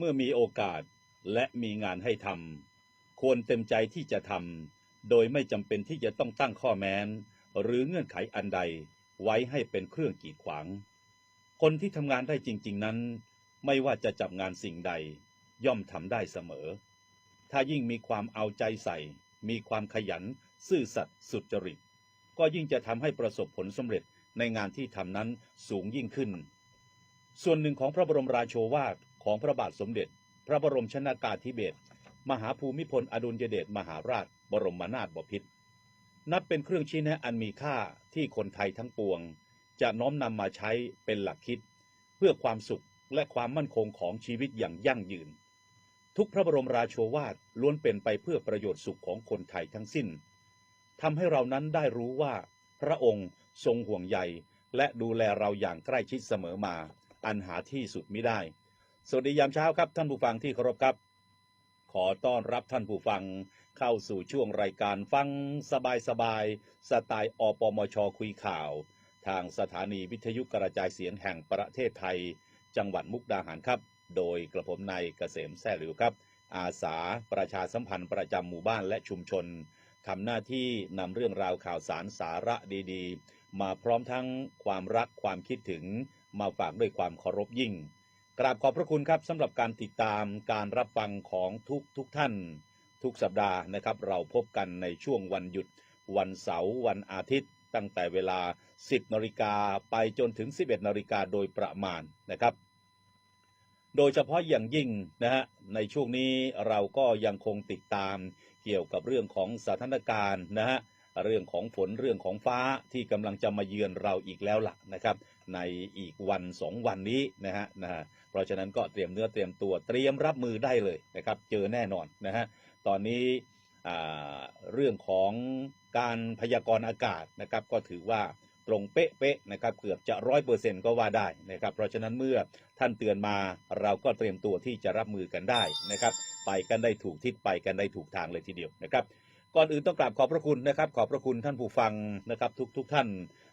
เมื่อมีโอกาสและมีงานให้ทำควรเต็มใจที่จะทำโดยไม่จำเป็นที่จะต้องตั้งข้อแม้น หรือเงื่อนไขอันใดไว้ให้เป็นเครื่องกีดขวาง คนที่ทำงานได้จริง ๆ นั้น ไม่ว่าจะจับงานสิ่งใด ย่อมทำได้เสมอ ถ้ายิ่งมีความเอาใจใส่ มีความขยัน ซื่อสัตย์สุจริต ก็ยิ่งจะทำให้ประสบผลสำเร็จในงานที่ทำนั้นสูงยิ่งขึ้น ส่วนหนึ่งของพระบรมราโชวาท ของพระบาทสมเด็จ พระบรมชนากาธิเบศรมหาภูมิพลอดุลยเดชมหาราช บรมนาถบพิตรนับเป็นเครื่องชี้แนะอันมีค่าที่คนไทยทั้งปวง จะน้อมนำมาใช้เป็นหลักคิด เพื่อความสุขและความมั่นคงของชีวิตอย่างยั่งยืน ทุกพระบรมราโชวาทล้วนเป็นไปเพื่อประโยชน์สุขของคนไทยทั้งสิ้นทำให้เรานั้นได้รู้ว่า พระองค์ทรงห่วงใยและดูแลเราอย่างใกล้ชิดเสมอมา อันหาที่สุดมิได้ สวัสดียามเช้าครับท่านผู้ฟังที่เคารพครับ ขอต้อนรับท่านผู้ฟังเข้าสู่ช่วงรายการฟังสบายสบายสไตล์อปมชคุยข่าว ทางสถานีวิทยุกระจายเสียงแห่งประเทศไทย จังหวัดมุกดาหารครับ โดยกระผมนายเกษมแซ่หลิวครับ อาสาประชาสัมพันธ์ประจำหมู่บ้านและชุมชนทำหน้าที่นำเรื่องราวข่าวสารสาระดีๆ มาพร้อมทั้งความรักความคิดถึงมาฝากด้วยความเคารพยิ่ง กราบขอบพระคุณครับสำหรับการติดตามการรับฟังของทุกทุกท่าน ทุกสัปดาห์นะครับ เราพบกันในช่วงวันหยุด วันเสาร์วันอาทิตย์ ตั้งแต่เวลา 10นาฬิกาไปจนถึง 11นาฬิกาโดยประมาณนะครับ โดยเฉพาะอย่างยิ่งนะฮะในช่วงนี้เราก็ยังคงติดตามเกี่ยวกับเรื่องของสถานการณ์นะฮะเรื่องของฝนเรื่องของฟ้าที่กำลังจะมาเยือนเราอีกแล้วล่ะนะครับ ในอีกวันสองวันนี้นะฮะนะฮะ เพราะฉะนั้นก็เตรียมเนื้อเตรียมตัวเตรียมรับมือได้เลยนะครับ เจอแน่นอนนะฮะตอนนี้เรื่องของการพยากรณ์อากาศนะครับ ก็ถือว่าตรงเป๊ะๆนะครับเกือบจะร้อยเปอร์เซ็นต์ก็ว่าได้นะครับ เพราะฉะนั้นเมื่อท่านเตือนมาเราก็เตรียมตัวที่จะรับมือกันได้นะครับ ไปกันได้ถูกทิศไปกันได้ถูกทางเลยทีเดียวนะครับ ก่อนอื่นต้องกราบขอบพระคุณนะครับ ขอบพระคุณท่านผู้ฟังนะครับ ทุกทุกท่าน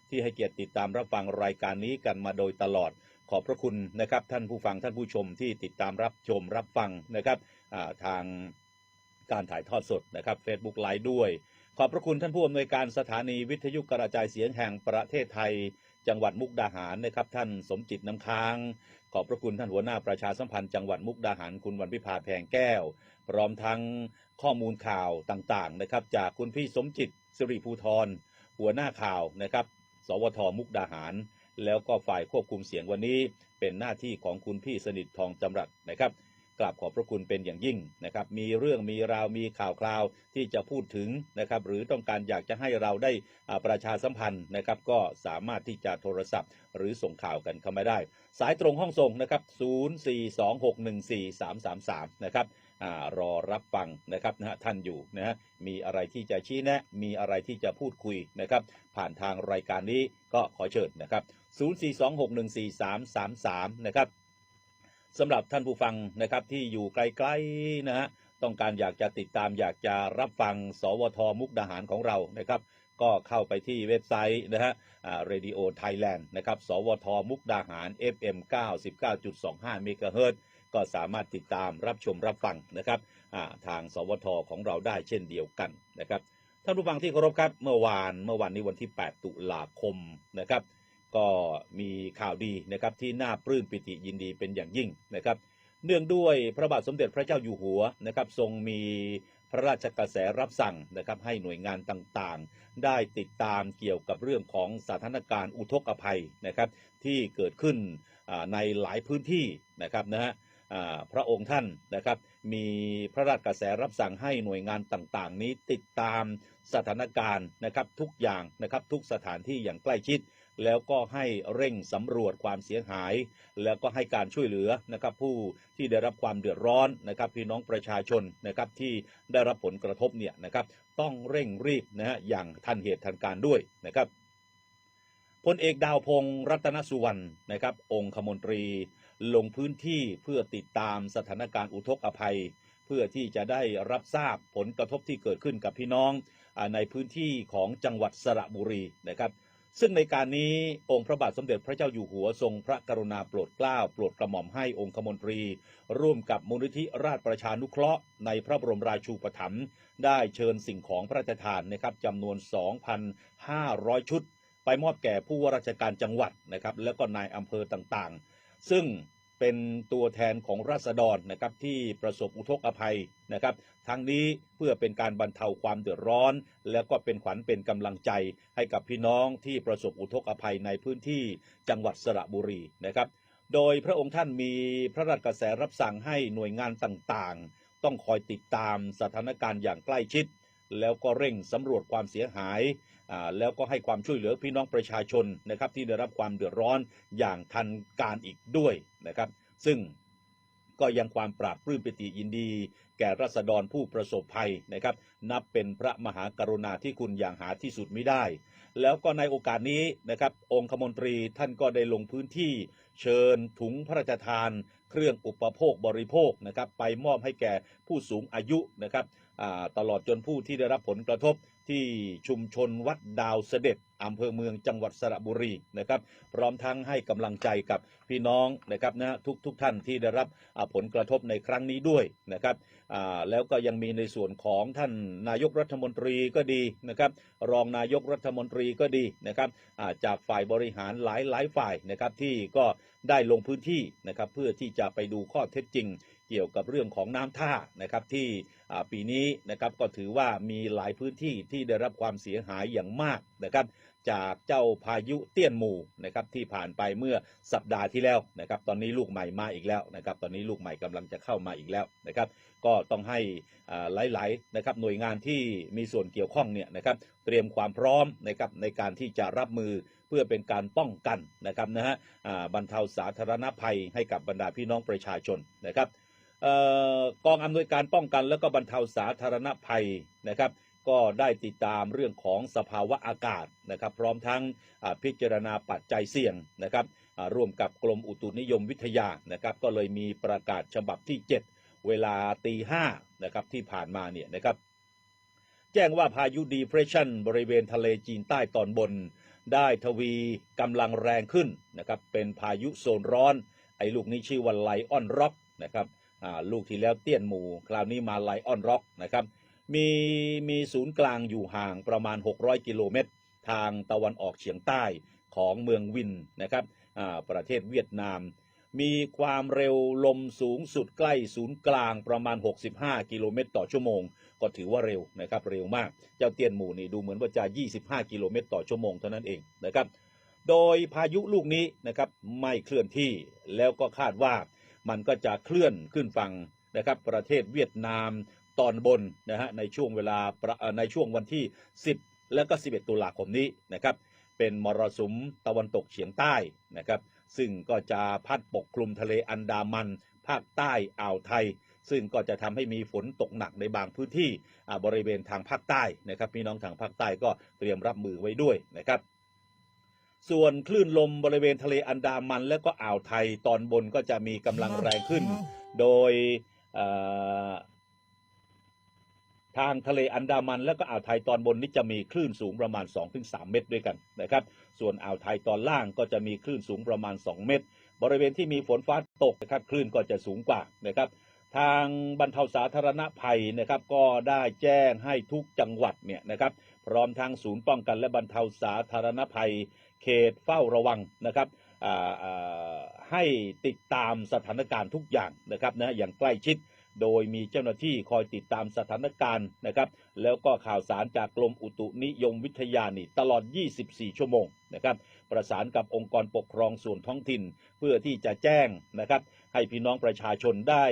ที่ให้เกียรติติดตามรับฟังรายการนี้กันมาโดยตลอด ขอบพระคุณนะครับท่านผู้ฟังท่านผู้ชมที่ติดตามรับชมรับฟังนะครับทางการถ่ายทอดสดนะครับ Facebook ไลฟ์ด้วย ขอบพระคุณท่านผู้อำนวยการสถานีวิทยุกระจายเสียงแห่งประเทศไทย จังหวัดมุกดาหารนะครับ ท่านสมจิตน้ำค้าง ขอบพระคุณท่านหัวหน้าประชาสัมพันธ์จังหวัดมุกดาหารคุณวันพิพาแพงแก้ว พร้อมทั้งข้อมูลข่าวต่างๆนะครับ จากคุณพี่สมจิตสิริภูธรหัวหน้าข่าวนะครับ สวทมุกดาหาร แล้วก็ฝ่ายควบคุมเสียงวันนี้เป็นหน้าที่ของคุณพี่สนิททองจำรัดนะครับกราบขอบพระคุณเป็นอย่างยิ่งนะครับ มีเรื่องมีราวมีข่าวคราวที่จะพูดถึงนะครับ หรือต้องการอยากจะให้เราได้ประชาสัมพันธ์นะครับ ก็สามารถที่จะโทรศัพท์ หรือส่งข่าวกันเข้ามาได้ สายตรงห้องส่งนะครับ 042614333 นะครับ รอรับฟังนะครับนะฮะท่านอยู่นะฮะมีอะไรที่จะชี้แนะ มีอะไรที่จะพูดคุยนะครับ ผ่านทางรายการนี้ก็ขอเชิญนะครับ 042614333 นะครับสำหรับท่านผู้ฟังนะครับที่อยู่ไกลๆนะฮะต้องการอยากจะติดตามอยากจะรับฟัง สวทมุกดาหารของเรานะครับ ก็เข้าไปที่เว็บไซต์นะฮะ Radio Thailand นะครับ สวทมุกดาหาร FM 99.25เมกะเฮิรตซ์ ก็สามารถติดตามรับชมรับฟังนะครับาทางสวทของเราได้เช่นเดียวกันนะครับท่านผู้ฟังที่เคารพครับเมื่อวานเมื่อวันนี้วันที่ 8 ตุลาคมนะครับ ก็มีข่าวดีนะครับที่น่าปลื้มปิติยินดีเป็นอย่างยิ่งนะครับ เนื่องด้วยพระบาทสมเด็จพระเจ้าอยู่หัวนะครับทรงมีพระราชกระแสรับสั่งนะครับให้หน่วยงานต่างๆ ได้ติดตามเกี่ยวกับเรื่องของสถานการณ์อุทกภัยนะครับที่เกิดขึ้นในหลายพื้นที่นะครับนะฮะ พระองค์ท่านนะครับ มีพระราชกระแสรับสั่งให้หน่วยงานต่างๆ นี้ติดตามสถานการณ์นะครับทุกอย่างนะครับทุกสถานที่อย่างใกล้ชิด แล้วก็ให้เร่งสำรวจความเสียหาย แล้วก็ให้การช่วยเหลือนะครับผู้ที่ได้รับความเดือดร้อนนะครับพี่น้องประชาชนนะครับที่ได้รับผลกระทบเนี่ยนะครับต้องเร่งรีบนะฮะอย่างทันเหตุทันการด้วยนะครับพลเอกดาวพงศ์รัตนสุวรรณนะครับองคมนตรี ลงพื้นที่เพื่อติดตามสถานการณ์อุทกภัย เพื่อที่จะได้รับทราบผลกระทบที่เกิดขึ้นกับพี่น้องในพื้นที่ของจังหวัดสระบุรีนะครับ ซึ่งในการนี้องค์พระบาทสมเด็จพระเจ้าอยู่หัวทรงพระกรุณาโปรดเกล้าโปรดกระหม่อมให้องคมนตรี ร่วมกับมูลนิธิราชประชานุเคราะห์ในพระบรมราชูปถัมภ์ได้เชิญสิ่งของพระราชทานนะครับจำนวน 2,500 ชุด ไปมอบแก่ผู้ว่าราชการจังหวัดนะครับ แล้วก็นายอำเภอต่างๆ ซึ่งเป็นตัวแทนของราษฎรนะครับที่ประสบอุทกภัยนะครับ ทั้งนี้เพื่อเป็นการบรรเทาความเดือดร้อน แล้วก็เป็นขวัญเป็นกำลังใจให้กับพี่น้องที่ประสบอุทกภัยในพื้นที่จังหวัดสระบุรีนะครับ โดยพระองค์ท่านมีพระราชกระแสรับสั่งให้หน่วยงานต่างๆ ต้องคอยติดตามสถานการณ์อย่างใกล้ชิด แล้วก็เร่งสำรวจความเสียหาย แล้วก็ให้ความช่วยเหลือพี่น้องประชาชนนะครับที่ได้รับความเดือดร้อนอย่างทันการอีกด้วยนะครับ ซึ่งก็ยังความปราบปลื้มปิติยินดี แก่รัษฎรผู้ประสบภัยนะครับ นับเป็นพระมหากรุณาธิคุณอย่างหาที่สุดไม่ได้ แล้วก็ในโอกาสนี้นะครับ องคมนตรีท่านก็ได้ลงพื้นที่ เชิญถุงพระราชทาน เครื่องอุปโภคบริโภคนะครับ ไปมอบให้แก่ผู้สูงอายุนะครับตลอดจนผู้ที่ได้รับผลกระทบที่ชุมชนวัดดาวเสด็จอำเภอเมืองจังหวัดสระบุรีนะครับ พร้อมทั้งให้กำลังใจกับพี่น้องนะครับนะทุกทุกท่านที่ได้รับผลกระทบในครั้งนี้ด้วยนะครับแล้วก็ยังมีในส่วนของท่านนายกรัฐมนตรีก็ดีนะครับ รองนายกรัฐมนตรีก็ดีนะครับาจากฝ่ายบริหารหลายหลายฝ่ายนะครับที่ก็ได้ลงพื้นที่นะครับเพื่อที่จะไปดูข้อเท็จจริงเกี่ยวกับเรื่องของน้ำท่านะครับที่ปีนี้นะครับก็ถือว่ามีหลายพื้นที่ที่ได้รับความเสียหายอย่างมากนะครับ จากเจ้าพายุเตี้ยนหมู่นะครับที่ผ่านไปเมื่อสัปดาห์ที่แล้วนะครับตอนนี้ลูกใหม่มาอีกแล้วนะครับตอนนี้ลูกใหม่กำลังจะเข้ามาอีกแล้วนะครับก็ต้องให้หลายๆนะครับหน่วยงานที่มีส่วนเกี่ยวข้องเนี่ยนะครับเตรียมความพร้อมนะครับในการที่จะรับมือเพื่อเป็นการป้องกันนะครับนะฮะบรรเทาสาธารณภัยให้กับบรรดาพี่น้องประชาชนนะครับออกองอำนวยการป้องกันและก็บรรเทาสาธารณภัยนะครับ ก็ได้ติดตามเรื่องของสภาวะอากาศนะครับ พร้อมทั้งพิจารณาปัจจัยเสี่ยงนะครับร่วมกับกรมอุตุนิยมวิทยานะครับ ก็เลยมีประกาศฉบับที่ 7 เวลาตีห้านะครับที่ผ่านมาเนี่ยนะครับแจ้งว่าพายุดีเพรสชันบริเวณทะเลจีนใต้ตอนบน ได้ทวีกำลังแรงขึ้นนะครับเป็นพายุโซนร้อน ไอ้ลูกนี้ชื่อว่าไลออนร็อกนะครับลูกที่แล้วเตี้ยนหมู คราวนี้มาไลออนร็อกนะครับ มีมีศูนย์กลางอยู่ห่างประมาณ 600 กิโลเมตร ทางตะวันออกเฉียงใต้ของเมืองวินนะครับอ่าประเทศเวียดนาม มีความเร็วลมสูงสุดใกล้ศูนย์กลางประมาณ 65 กิโลเมตรต่อชั่วโมง ก็ถือว่าเร็วนะครับเร็วมาก เจ้าเตียนหมู่นี่ดูเหมือนว่าจะ 25 กิโลเมตรต่อชั่วโมงเท่านั้นเองนะครับโดยพายุลูกนี้นะครับไม่เคลื่อนที่แล้วก็คาดว่ามันก็จะเคลื่อนขึ้นฝั่งนะครับประเทศเวียดนาม ตอนบนนะฮะในช่วงเวลาในช่วงวันที่ 10 และก็ 11 ตุลาคมนี้นะครับเป็นมรสุมตะวันตกเฉียงใต้นะครับซึ่งก็จะพัดปกคลุมทะเลอันดามัน ภาคใต้อ่าวไทย ซึ่งก็จะทำให้มีฝนตกหนักในบางพื้นที่อ่าบริเวณทางภาคใต้นะครับพี่น้องทางภาคใต้ก็เตรียมรับมือไว้ด้วยนะครับส่วนคลื่นลมบริเวณทะเลอันดามัน และก็อ่าวไทยตอนบนก็จะมีกำลังแรงขึ้น โดยอ่อ ทางทะเลอันดามัน และก็อ่าวไทยตอนบนนี้จะมีคลื่นสูงประมาณ 2-3 เมตรด้วยกันนะครับ ส่วนอ่าวไทยตอนล่างก็จะมีคลื่นสูงประมาณ 2 เมตร บริเวณที่มีฝนฟ้าตกนะครับคลื่นก็จะสูงกว่านะครับ ทางบรรเทาสาธารณภัยนะครับ ก็ได้แจ้งให้ทุกจังหวัดเนี่ยนะครับ พร้อมทางศูนย์ป้องกันและบรรเทาสาธารณภัย เขตเฝ้าระวังนะครับให้ติดตามสถานการณ์ทุกอย่างนะครับนะอย่างใกล้ชิด โดยมีเจ้าหน้าที่คอยติดตามสถานการณ์นะครับ แล้วก็ข่าวสารจากกรมอุตุนิยมวิทยานี่ตลอด 24 ชั่วโมงนะครับประสานกับองค์กรปกครองส่วนท้องถิ่น เพื่อที่จะแจ้งนะครับ ให้พี่น้องประชาชนได้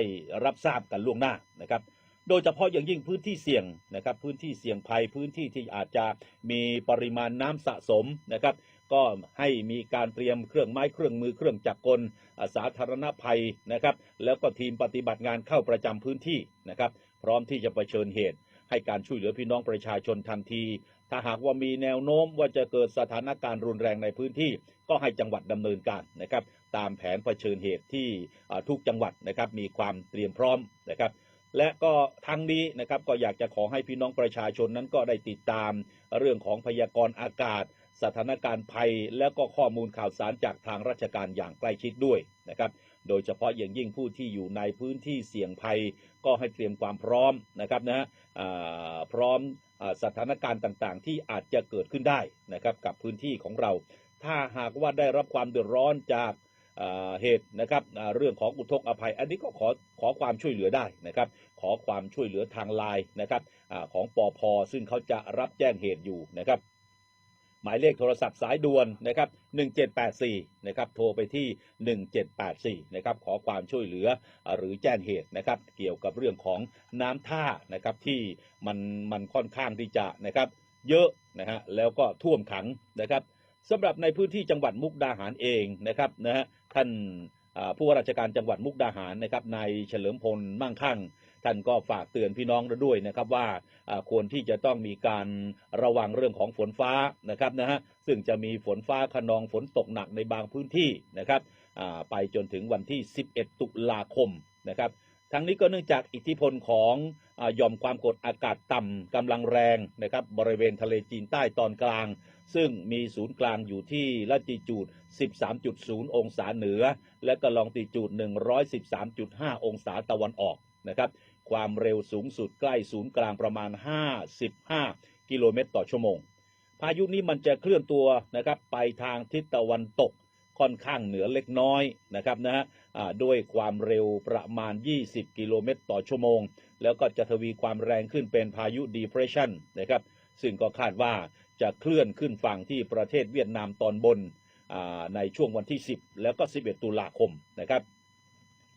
รับทราบกันล่วงหน้านะครับโดยเฉพาะอย่างยิ่งพื้นที่เสี่ยงนะครับ พื้นที่เสี่ยงภัยพื้นที่ที่อาจจะมีปริมาณน้ำสะสมนะครับ ก็ให้มีการเตรียมเครื่องไม้เครื่องมือเครื่องจักรกลสาธารณภัยนะครับ แล้วก็ทีมปฏิบัติงานเข้าประจำพื้นที่นะครับ พร้อมที่จะเผชิญเหตุ ให้การช่วยเหลือพี่น้องประชาชนทันที ถ้าหากว่ามีแนวโน้มว่าจะเกิดสถานการณ์รุนแรงในพื้นที่ ก็ให้จังหวัดดำเนินการนะครับ ตามแผนเผชิญเหตุที่ทุกจังหวัดนะครับมีความเตรียมพร้อมนะครับและก็ทั้งนี้นะครับก็อยากจะขอให้พี่น้องประชาชนนั้นก็ได้ติดตามเรื่องของพยากรณ์อากาศ สถานการณ์ภัย แล้วก็ข้อมูลข่าวสารจากทางราชการอย่างใกล้ชิดด้วยนะครับ โดยเฉพาะอย่างยิ่งผู้ที่อยู่ในพื้นที่เสี่ยงภัย ก็ให้เตรียมความพร้อมนะครับนะฮะอ่าพร้อมอาสถานการณ์ต่างๆ ที่อาจจะเกิดขึ้นได้นะครับกับพื้นที่ของเรา ถ้าหากว่าได้รับความเดือดร้อนจากอ่าเหตุนะครับเรื่องของอุทกอภัย อันนี้ก็ขอขอความช่วยเหลือได้นะครับ ขอความช่วยเหลือทางไลน์นะครับอาของปอพซึ่งเขาจะรับแจ้งเหตุอยู่นะครับ หมายเลขโทรศัพท์สายด่วนนะครับ 1784 นะครับ โทรไปที่ 1784 นะครับ ขอความช่วยเหลือหรือแจ้งเหตุนะครับ เกี่ยวกับเรื่องของน้ำท่านะครับที่มันมันค่อนข้างที่จะนะครับเยอะนะฮะ แล้วก็ท่วมขังนะครับสำหรับในพื้นที่จังหวัดมุกดาหารเองนะครับนะฮะท่านผู้ว่าราชการจังหวัดมุกดาหารนะครับนายเฉลิมพลมั่งคั่ง ท่านก็ฝากเตือนพี่น้องเราด้วยนะครับว่าควรที่จะต้องมีการระวังเรื่องของฝนฟ้านะครับนะฮะซึ่งจะมีฝนฟ้าขนองฝนตกหนักในบางพื้นที่นะครับไปจนถึงวันที่ 11 ตุลาคมนะครับทั้งนี้ก็เนื่องจากอิทธิพลของหย่อมความกดอากาศต่ำกำลังแรงนะครับบริเวณทะเลจีนใต้ตอนกลาง ซึ่งมีศูนย์กลางอยู่ที่ละติจูด 13.0 องศาเหนือ และก็ลองติจูด 113.5 องศาตะวันออกนะครับ ความเร็วสูงสุดใกล้ศูนย์กลางประมาณ 55 กิโลเมตรต่อชั่วโมง พายุนี้มันจะเคลื่อนตัวนะครับไปทางทิศตะวันตกค่อนข้างเหนือเล็กน้อยนะครับนะฮะด้วยความเร็วประมาณ 20 กิโลเมตรต่อชั่วโมง แล้วก็จะทวีความแรงขึ้นเป็นพายุ depression นะครับ ซึ่งก็คาดว่าจะเคลื่อนขึ้นฝั่งที่ประเทศเวียดนามตอนบนในช่วงวันที่ 10 แล้วก็ 11 ตุลาคมนะครับ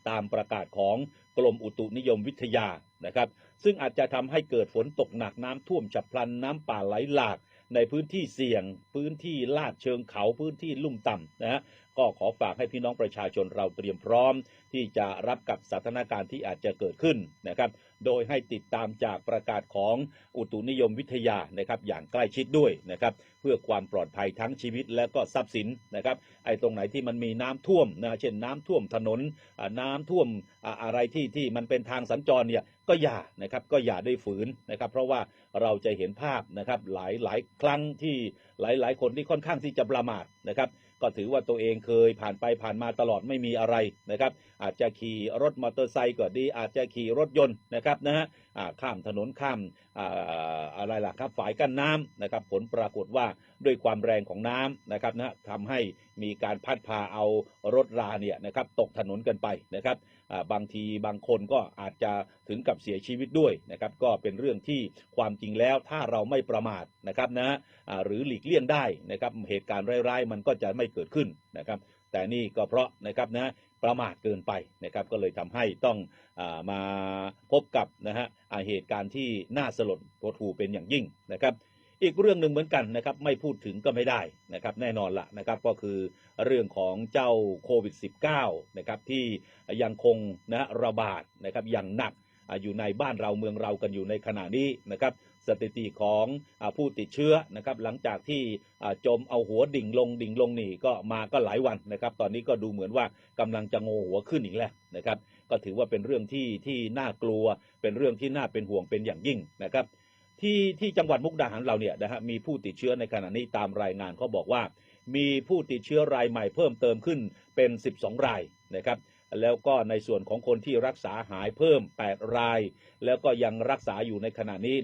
ตามประกาศของ กรมอุตุนิยมวิทยานะครับ ซึ่งอาจจะทำให้เกิดฝนตกหนักน้ำท่วมฉับพลันน้ำป่าไหลหลาก ในพื้นที่เสี่ยง พื้นที่ลาดเชิงเขาพื้นที่ลุ่มต่ำนะฮะก็ขอฝากให้พี่น้องประชาชนเราเตรียมพร้อม ที่จะรับกับสถานการณ์ที่อาจจะเกิดขึ้นนะครับ โดยให้ติดตามจากประกาศของอุตุนิยมวิทยานะครับ อย่างใกล้ชิดด้วยนะครับ เพื่อความปลอดภัยทั้งชีวิตและก็ทรัพย์สินนะครับ ไอ้ตรงไหนที่มันมีน้ำท่วมนะเช่นน้ำท่วมถนนน้ำท่วมอะไรที่ที่มันเป็นทางสัญจรเนี่ย ก็อย่านะครับก็อย่าได้ฝืนนะครับ เพราะว่าเราจะเห็นภาพนะครับหลายหลายครั้งที่หลายหลายคนที่ค่อนข้างที่จะประมาทนะครับก็ถือว่าตัวเองเคยผ่านไปผ่านมาตลอดไม่มีอะไรนะครับ อาจจะขี่รถมอเตอร์ไซค์ก็ดี อาจจะขี่รถยนต์นะครับนะฮะ ข้ามถนนข้ามอ่าอะไรล่ะครับฝายกั้นน้ำนะครับ ผลปรากฏว่าด้วยความแรงของน้ำนะครับนะทำให้มีการพัดพาเอารถราเนี่ยนะครับตกถนนกันไปนะครับบางทีบางคนก็อาจจะถึงกับเสียชีวิตด้วยนะครับ ก็เป็นเรื่องที่ความจริงแล้วถ้าเราไม่ประมาทนะครับนะหรือหลีกเลี่ยงได้นะครับเหตุการณ์ร้ายๆมันก็จะไม่เกิดขึ้นนะครับ แต่นี่ก็เพราะนะครับนะ ประมาทเกินไปนะครับก็เลยทำให้ต้องอามาพบกับนะฮะเหตุการณ์ที่น่าสลดหดหูเป็นอย่างยิ่งนะครับ อีกเรื่องหนึ่งเหมือนกันนะครับไม่พูดถึงก็ไม่ได้นะครับแน่นอนละนะครับก็คือเรื่องของเจ้าโควิด -19 นะครับที่ยังคงนะระบาดนะครับอย่างหนักอยู่ในบ้านเราเมืองเรากันอยู่ในขณะนี้นะครับ สถิติของอผู้ติดเชื้อนะครับหลังจากที่จมเอาหัวดิ่งลงดิ่งลงนี่ก็มาก็หลายวันนะครับ ตอนนี้ก็ดูเหมือนว่ากำลังจะโงหัวขึ้นอีกแล้วนะครับก็ถือว่าเป็นเรื่องที่ที่น่ากลัว เป็นเรื่องที่น่าเป็นห่วงเป็นอย่างยิ่งนะครับ ที่ที่จังหวัดมุกดาหารเราเนี่ยนะฮะมีผู้ติดเชื้อในขณะนี้ตามรายงานเขาบอกว่า มีผู้ติดเชื้อรายใหม่เพิ่มเติมขึ้นเป็น 12 รายนะครับ แล้วก็ในส่วนของคนที่รักษาหายเพิ่ม 8 ราย แล้วก็ยังรักษาอยู่ในขณะนี้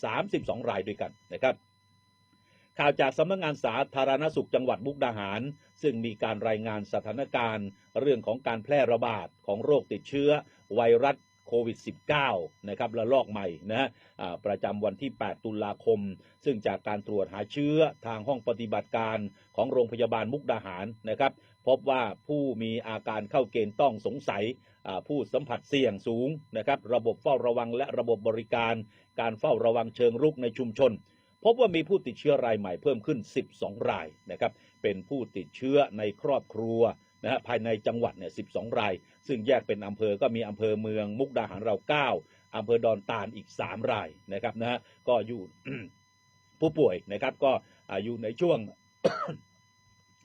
132 รายด้วยกันนะครับข่าวจากสำนักงานสาธารณสุขจังหวัดมุกดาหาร ซึ่งมีการรายงานสถานการณ์ เรื่องของการแพร่ระบาดของโรคติดเชื้อ ไวรัส โควิด -19 นะครับระลอกใหม่นะฮะประจำวันที่ 8 ตุลาคม ซึ่งจากการตรวจหาเชื้อทางห้องปฏิบัติการของโรงพยาบาลมุกดาหารนะครับพบว่าผู้มีอาการเข้าเกณฑ์ต้องสงสัยผู้สัมผัสเสี่ยงสูงนะครับระบบเฝ้าระวังและระบบบริการ การเฝ้าระวังเชิงรุกในชุมชน พบว่ามีผู้ติดเชื้อรายใหม่เพิ่มขึ้น 12 รายนะครับเป็นผู้ติดเชื้อในครอบครัว นะฮะภายในจังหวัดเนี่ย12ราย ซึ่งแยกเป็นอำเภอก็มีอำเภอเมืองมุกดาหารเรา9อำเภอดอนตาลอีก 3 รายนะครับนะฮะก็อยู่ผู้ป่วยนะครับก็อายุในช่วง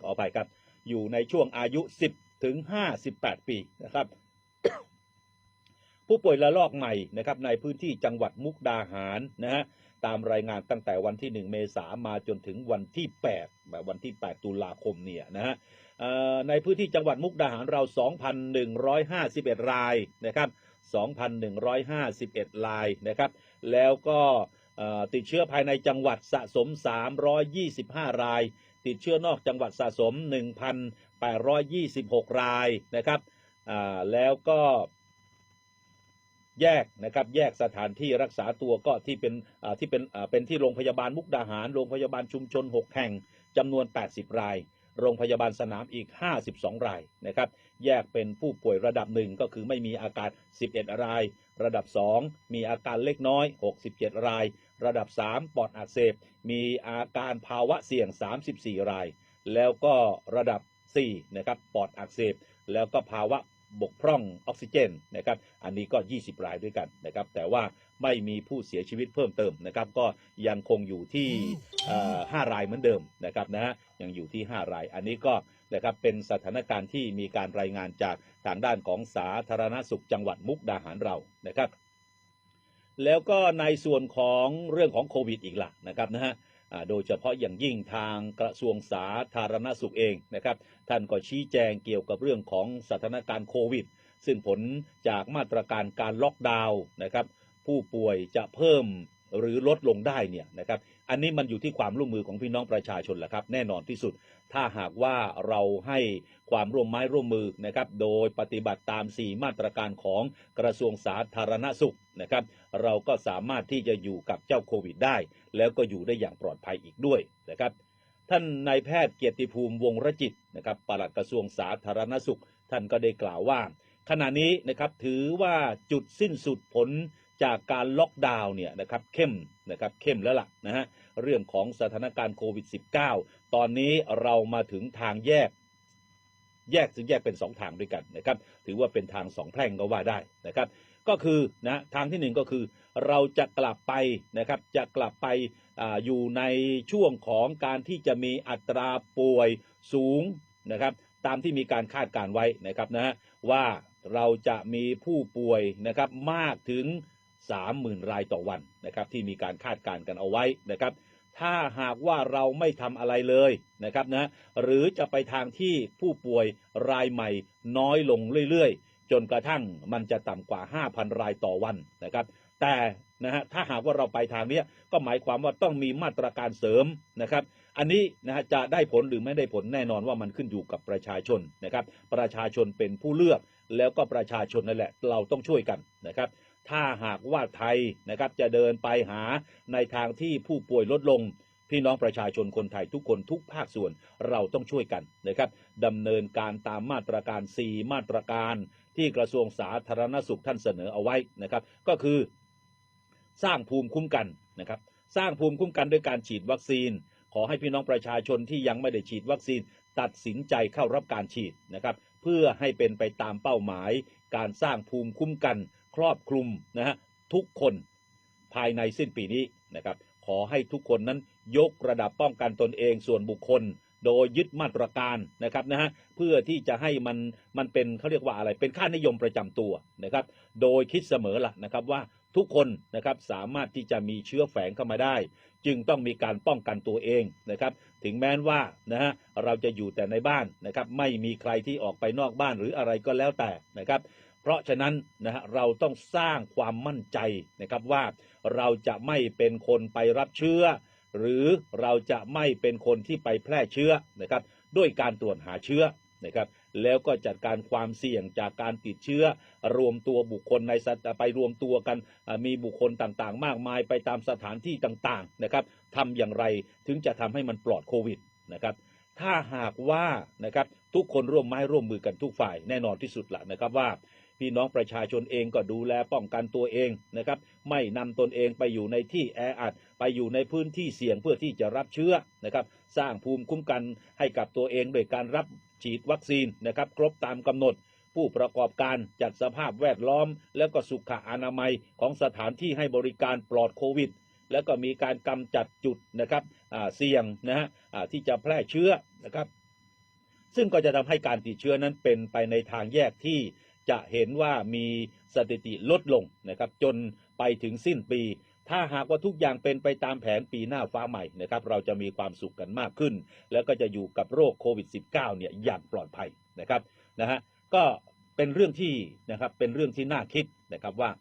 ขออภัยครับอยู่ในช่วงอายุ 10 ถึง 58 ปีนะครับ ผู้ป่วยระลอกใหม่นะครับในพื้นที่จังหวัดมุกดาหารนะฮะ ตามรายงานตั้งแต่วันที่ 1 เมษามาจนถึงวันที่8แบบวันที่ 8 ตุลาคมเนี่ยนะฮะในพื้นที่จังหวัดมุกดาหารเรา 2,151 รายนะครับ2,151 รายนะครับ แล้วก็ติดเชื้อภายในจังหวัดสะสม 325 ราย ติดเชื้อนอกจังหวัดสะสม 1,826 รายนะครับแล้วก็ แยกนะครับแยกสถานที่รักษาตัวก็ที่เป็นที่เป็นเป็นที่โรงพยาบาลมุกดาหาร โรงพยาบาลชุมชน 6 แห่งจำนวน 80 ราย โรงพยาบาลสนามอีก 52 รายนะครับแยกเป็นผู้ป่วยระดับหนึ่งก็คือไม่มีอาการ 11 ราย ระดับ 2 มีอาการเล็กน้อย 67 ราย ระดับ 3 ปอดอักเสบ มีอาการภาวะเสี่ยง 34 ราย แล้วก็ระดับ4นะครับปอดอักเสบ แล้วก็ภาวะ บกพร่องออกซิเจนนะครับอันนี้ก็ 20 รายด้วยกันนะครับแต่ว่าไม่มีผู้เสียชีวิตเพิ่มเติมนะครับก็ยังคงอยู่ที่เอ่อ5รายเหมือนเดิมนะครับนะฮะยังอยู่ที่ 5 ราย อันนี้ก็นะครับเป็นสถานการณ์ที่มีการรายงานจากทางด้านของสาธารณสุขจังหวัดมุกดาหารเรานะครับแล้วก็ในส่วนของเรื่องของโควิดอีกล่ะนะครับนะฮะ โดยเฉพาะอย่างยิ่งทางกระทรวงสาธารณสุขเองนะครับท่านก็ชี้แจงเกี่ยวกับเรื่องของสถานการณ์โควิด ซึ่งผลจากมาตรการการล็อกดาวน์นะครับผู้ป่วยจะเพิ่มหรือลดลงได้เนี่ยนะครับ อันนี้มันอยู่ที่ความร่วมมือของพี่น้องประชาชนแหละครับ แน่นอนที่สุด ถ้าหากว่าเราให้ความร่วมไม้ร่วมมือนะครับ โดยปฏิบัติตาม 4 มาตรการของกระทรวงสาธารณสุขนะครับ เราก็สามารถที่จะอยู่กับเจ้าโควิดได้ แล้วก็อยู่ได้อย่างปลอดภัยอีกด้วยนะครับ ท่านนายแพทย์เกียรติภูมิวงรจิตนะครับปลัดกระทรวงสาธารณสุข ท่านก็ได้กล่าวว่า ขณะนี้นะครับถือว่าจุดสิ้นสุดผล จากการล็อกดาวน์เนี่ยนะครับเข้มนะครับเข้มแล้วล่ะนะฮะเรื่องของสถานการณ์โควิด -19 ตอนนี้เรามาถึงทางแยก แยกจึงแยกเป็นสองทางด้วยกันนะครับถือว่าเป็นทางสองแพร่งก็ว่าได้นะครับก็คือนะทางที่หนึ่งก็คือ เราจะกลับไปนะครับจะกลับไปออยู่ในช่วงของการที่จะมีอัตราป่วยสูงนะครับตามที่มีการคาดการไว้นะครับนะฮะว่าเราจะมีผู้ป่วยนะครับมากถึง 30,000 รายต่อวันนะครับที่มีการคาดการณ์กันเอาไว้นะครับ ถ้าหากว่าเราไม่ทำอะไรเลยนะครับนะหรือจะไปทางที่ผู้ป่วยรายใหม่น้อยลงเรื่อยๆ จนกระทั่งมันจะต่ำกว่า 5,000 รายต่อวันนะครับ แต่นะฮะถ้าหากว่าเราไปทางนี้ก็หมายความว่าต้องมีมาตรการเสริมนะครับ อันนี้นะฮะจะได้ผลหรือไม่ได้ผลแน่นอนว่ามันขึ้นอยู่กับประชาชนนะครับ ประชาชนเป็นผู้เลือกแล้วก็ประชาชนนั่นแหละเราต้องช่วยกันนะครับ ถ้าหากว่าไทยนะครับจะเดินไปหาในทางที่ผู้ป่วยลดลง พี่น้องประชาชนคนไทยทุกคนทุกภาคส่วนเราต้องช่วยกันนะครับดำเนินการตามมาตรการ 4 มาตรการที่กระทรวงสาธารณสุขท่านเสนอเอาไว้นะครับ ก็คือสร้างภูมิคุ้มกันนะครับ สร้างภูมิคุ้มกันด้วยการฉีดวัคซีน ขอให้พี่น้องประชาชนที่ยังไม่ได้ฉีดวัคซีน ตัดสินใจเข้ารับการฉีดนะครับ เพื่อให้เป็นไปตามเป้าหมาย การสร้างภูมิคุ้มกัน ครอบคลุมนะฮะทุกคนภายในสิ้นปีนี้นะครับ ขอให้ทุกคนนั้นยกระดับป้องกันตนเองส่วนบุคคล โดยยึดมาตรการนะครับนะฮะเพื่อที่จะให้มันมันเป็นเขาเรียกว่าอะไรเป็นค่านิยมประจำตัวนะครับ โดยคิดเสมอละนะครับว่าทุกคนนะครับสามารถที่จะมีเชื้อแฝงเข้ามาได้ จึงต้องมีการป้องกันตัวเองนะครับ ถึงแม้ว่านะฮะเราจะอยู่แต่ในบ้านนะครับ ไม่มีใครที่ออกไปนอกบ้านหรืออะไรก็แล้วแต่นะครับ เพราะฉะนั้นนะฮะเราต้องสร้างความมั่นใจนะครับว่าเราจะไม่เป็นคนไปรับเชื้อ หรือเราจะไม่เป็นคนที่ไปแพร่เชื้อนะครับด้วยการตรวจหาเชื้อนะครับแล้วก็จัดการความเสี่ยงจากการติดเชื้อ รวมตัวบุคคลในสถไปรวมตัวกันมีบุคคลต่างๆ มากมายไปตามสถานที่ต่างๆนะครับทำอย่างไรถึงจะทำให้มันปลอดโควิดนะครับถ้าหากว่านะครับทุกคนร่วมไม้ร่วมมือกันทุกฝ่ายแน่นอนที่สุดแหละนะครับว่า พี่น้องประชาชนเองก็ดูแลป้องกันตัวเองนะครับ ไม่นำตนเองไปอยู่ในที่แออัด ไปอยู่ในพื้นที่เสี่ยงเพื่อที่จะรับเชื้อนะครับ สร้างภูมิคุ้มกันให้กับตัวเองโดยการรับฉีดวัคซีนนะครับ ครบตามกำหนด ผู้ประกอบการจัดสภาพแวดล้อม แล้วก็สุขอนามัยของสถานที่ให้บริการปลอดโควิด แล้วก็มีการกำจัดจุดนะครับเสี่ยงนะฮะที่จะแพร่เชื้อนะครับซึ่งก็จะทำให้การติดเชื้อนั้นเป็นไปในทางแยกที่ จะเห็นว่ามีสถิติลดลงนะครับจนไปถึงสิ้นปี ถ้าหากว่าทุกอย่างเป็นไปตามแผนปีหน้าฟ้าใหม่นะครับเราจะมีความสุขกันมากขึ้น แล้วก็จะอยู่กับโรคโควิด -19 เนี่ยอย่างปลอดภัยนะครับนะฮะก็เป็นเรื่องที่นะครับเป็นเรื่องที่น่าคิดนะครับว่า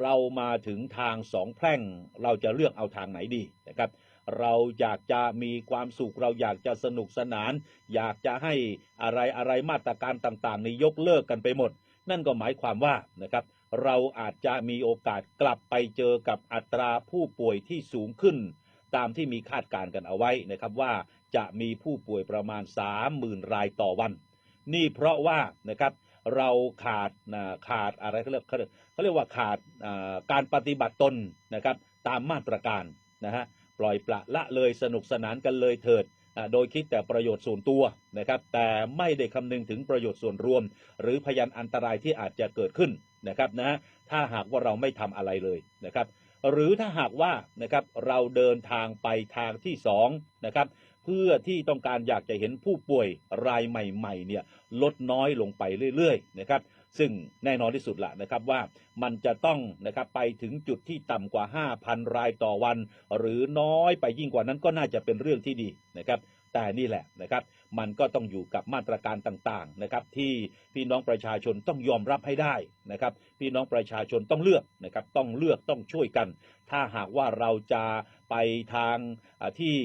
เรามาถึงทางสองแพร่งเราจะเลือกเอาทางไหนดีนะครับ เราอยากจะมีความสุขเราอยากจะสนุกสนาน อยากจะให้อะไรอะไรมาตรการต่างๆในยกเลิกกันไปหมด นั่นก็หมายความว่านะครับเราอาจจะมีโอกาสกลับไปเจอกับอัตราผู้ป่วยที่สูงขึ้น ตามที่มีคาดการณ์กันเอาไว้นะครับว่าจะมีผู้ป่วยประมาณ 30,000 รายต่อวัน นี่เพราะว่านะครับเราขาดขาดอะไรเขาเรียกเขาเรียกว่าขาดการปฏิบัติตนนะครับตามมาตรการนะฮะปล่อยปละละเลยสนุกสนานกันเลยเถิด โดยคิดแต่ประโยชน์ส่วนตัวนะครับ แต่ไม่ได้คำนึงถึงประโยชน์ส่วนรวม หรือพยานอันตรายที่อาจจะเกิดขึ้นนะครับนะถ้าหากว่าเราไม่ทำอะไรเลยนะครับ หรือถ้าหากว่านะครับเราเดินทางไปทางที่สองนะครับเพื่อที่ต้องการอยากจะเห็นผู้ป่วยรายใหม่ๆเนี่ยลดน้อยลงไปเรื่อยๆนะครับ ซึ่งแน่นอนที่สุดละนะครับว่ามันจะต้องนะครับไปถึงจุดที่ต่ำกว่า 5,000 รายต่อวัน หรือน้อยไปยิ่งกว่านั้นก็น่าจะเป็นเรื่องที่ดีนะครับแต่นี่แหละนะครับมันก็ต้องอยู่กับมาตรการต่างๆนะครับที่พี่น้องประชาชนต้องยอมรับให้ได้นะครับพี่น้องประชาชนต้องเลือกนะครับต้องเลือกต้องช่วยกัน ถ้าหากว่าเราจะไปทางที่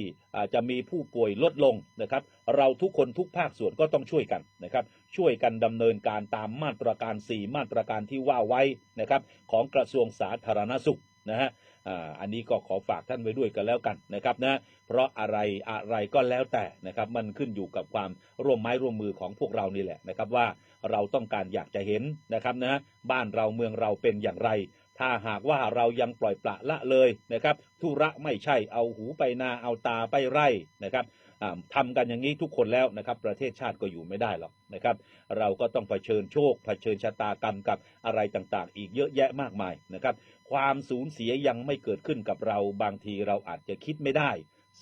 จะมีผู้ป่วยลดลงนะครับเราทุกคนทุกภาคส่วนก็ต้องช่วยกันนะครับ ช่วยกันดำเนินการตามมาตรการ 4 มาตรการที่ว่าไว้นะครับของกระทรวงสาธารณสุขนะฮะอ่าอันนี้ก็ขอฝากท่านไว้ด้วยกันแล้วกันนะครับนะเพราะอะไรอะไรก็แล้วแต่นะครับมันขึ้นอยู่กับความร่วมไม้ร่วมมือของพวกเรานี่แหละนะครับว่าเราต้องการอยากจะเห็นนะครับนะบ้านเราเมืองเราเป็นอย่างไร ถ้าหากว่าเรายังปล่อยปละละเลยนะครับธุระไม่ใช่เอาหูไปนาเอาตาไปไร่นะครับ อ่าทำกันอย่างนี้ทุกคนแล้วนะครับ ประเทศชาติก็อยู่ไม่ได้หรอกนะครับ เราก็ต้องเผชิญโชคเผชิญชะตากรรมกับอะไรต่างๆ อีกเยอะแยะมากมายนะครับ ความสูญเสียยังไม่เกิดขึ้นกับเราบางทีเราอาจจะคิดไม่ได้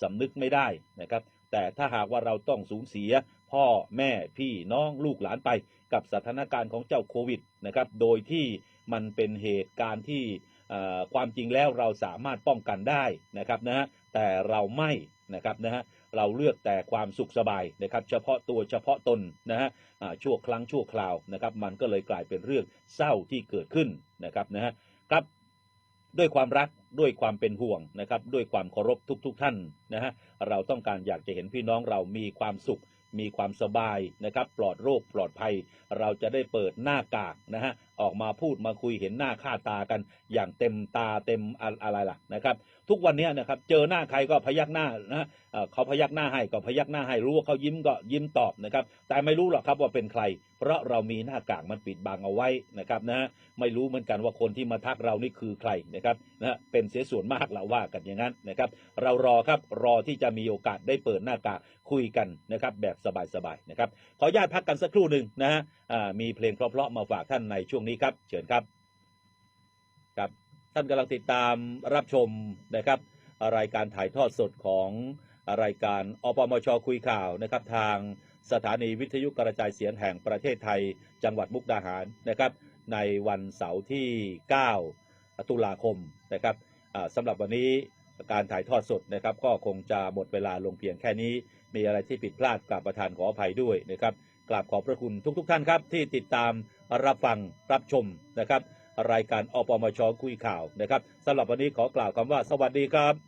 สำนึกไม่ได้นะครับ แต่ถ้าหากว่าเราต้องสูญเสีย พ่อแม่พี่น้องลูกหลานไป กับสถานการณ์ของเจ้าโควิดนะครับ โดยที่มันเป็นเหตุการณ์ที่ความจริงแล้วเราสามารถป้องกันได้นะครับนะฮะแต่เราไม่นะครับนะฮะ เราเลือกแต่ความสุขสบายนะครับ เฉพาะตัวเฉพาะตนนะฮะชั่วครั้งชั่วคราวนะครับ มันก็เลยกลายเป็นเรื่องเศร้าที่เกิดขึ้นนะครับนะฮะครับด้วยความรักด้วยความเป็นห่วงนะครับ ด้วยความเคารพทุกๆทท่านนะฮะเราต้องการอยากจะเห็นพี่น้องเรามีความสุข มีความสบายนะครับ ปลอดโรคปลอดภัย เราจะได้เปิดหน้ากากนะฮะ ออกมาพูดมาคุยเห็นหน้าค่าตากันอย่างเต็มตาเต็มอะไรล่ะนะครับ ทุกวันนี้นะครับเจอหน้าใครก็พยักหน้านะเขาพยักหน้าให้ก็พยักหน้าให้รู้ว่าเขายิ้มก็ยิ้มตอบนะครับ แต่ไม่รู้หรอกครับว่าเป็นใคร เพราะเรามีหน้ากากมันปิดบังเอาไว้นะครับนะฮะไม่รู้เหมือนกันว่าคนที่มาทักเรานี่คือใครนะครับนะเป็นเสียส่วนมากเราว่ากันอย่างนั้นนะครับ เรารอครับรอที่จะมีโอกาสได้เปิดหน้ากากคุยกันนะครับแบบสบายๆนะครับขออนุญาตพักกันสักครู่หนึ่งนะฮะมีเพลงเพราะๆมาฝากท่านในช่วงนี้ครับ เชิญครับครับ ท่านกำลังติดตามรับชมนะครับ รายการถ่ายทอดสดของรายการอปมชคุยข่าวนะครับ ทางสถานีวิทยุกระจายเสียงแห่งประเทศไทย จังหวัดมุกดาหารนะครับ ในวันเสาร์ที่ 9 ตุลาคมนะครับสำหรับวันนี้การถ่ายทอดสดนะครับ ก็คงจะหมดเวลาลงเพียงแค่นี้ มีอะไรที่ผิดพลาดกราบประทานขออภัยด้วยนะครับกราบขอบพระคุณทุกๆทท่านครับที่ติดตาม รับฟังรับชมนะครับ รายการอปมชคุยข่าวนะครับสำหรับวันนี้ขอกล่าวคำว่าสวัสดีครับ